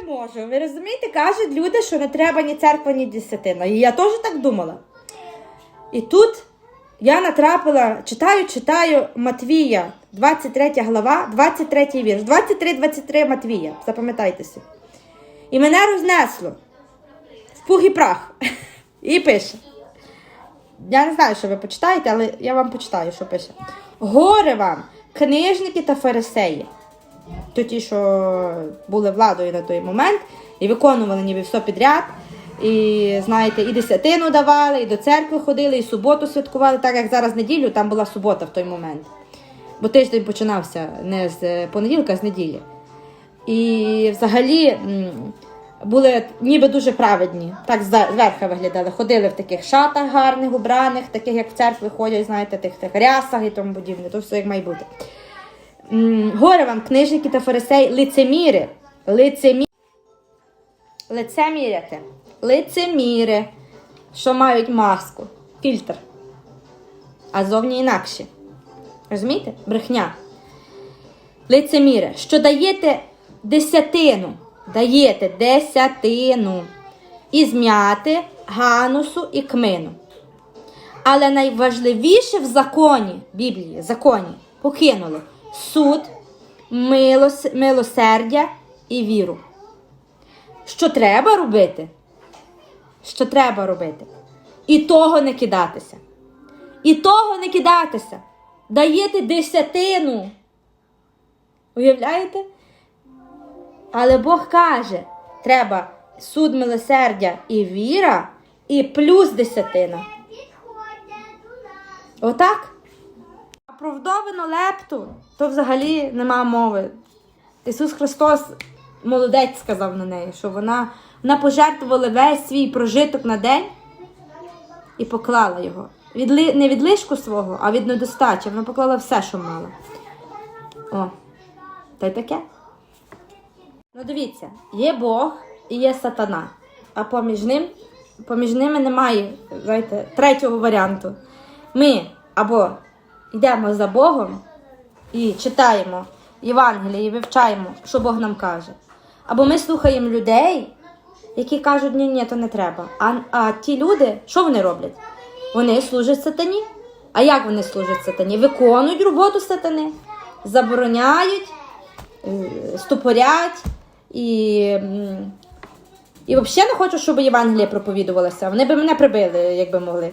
не можу. Ви розумієте, кажуть люди, що не треба ні церква, ні десятина. І я теж так думала. І тут я натрапила, читаю, читаю Матвія, 23 глава, 23 вірш. 23-23 Матвія. Запам'ятайтеся. І мене рознесло в пух і прах. І пише. Я не знаю, що ви почитаєте, але я вам почитаю, що пише. Горе вам, книжники та фарисеї. То ті, що були владою на той момент, і виконували ніби все підряд. І знаєте, і десятину давали, і до церкви ходили, і суботу святкували, так як зараз неділю, там була субота в той момент. Бо тиждень починався не з понеділка, а з неділі. І взагалі були ніби дуже праведні, так зверху виглядали. Ходили в таких шатах гарних, убраних, таких як в церкви ходять, знаєте, тих, тих рясах і тому подібне, то все як має бути. Горе вам, книжники та фарисеї, лицеміри, лицемі... лицеміряти, лицеміри, що мають маску, фільтр, а зовні інакші. Розумієте? Брехня. Лицеміре, що даєте десятину, даєте десятину із м'яти, ганусу і кмину. Але найважливіше в законі, Біблії, законі, покинули суд, милос, милосердя і віру. Що треба робити? Що треба робити? І того не кидатися. І того не кидатися. Даєте десятину. Уявляєте? Але Бог каже, треба суд милосердя і віра, і плюс десятина. Отак? Про вдовину лепту то взагалі нема мови. Ісус Христос молодець сказав на неї, що вона, вона пожертвувала весь свій прожиток на день і поклала його. Від, не від лишку свого, а від недостачі. Вона поклала все, що мала. О, та й таке. Ну, дивіться, є Бог і є сатана. А поміж ним, поміж ними немає знаєте, третього варіанту. Ми або йдемо за Богом і читаємо Євангеліє і вивчаємо, що Бог нам каже. Або ми слухаємо людей, які кажуть, ні, ні, то не треба. А, а ті люди, що вони роблять? Вони служать сатані. А як вони служать сатані? Виконують роботу сатани, забороняють, е, ступорять і. І взагалі не хочу, щоб Євангеліє проповідувалося. Вони би мене прибили, якби могли.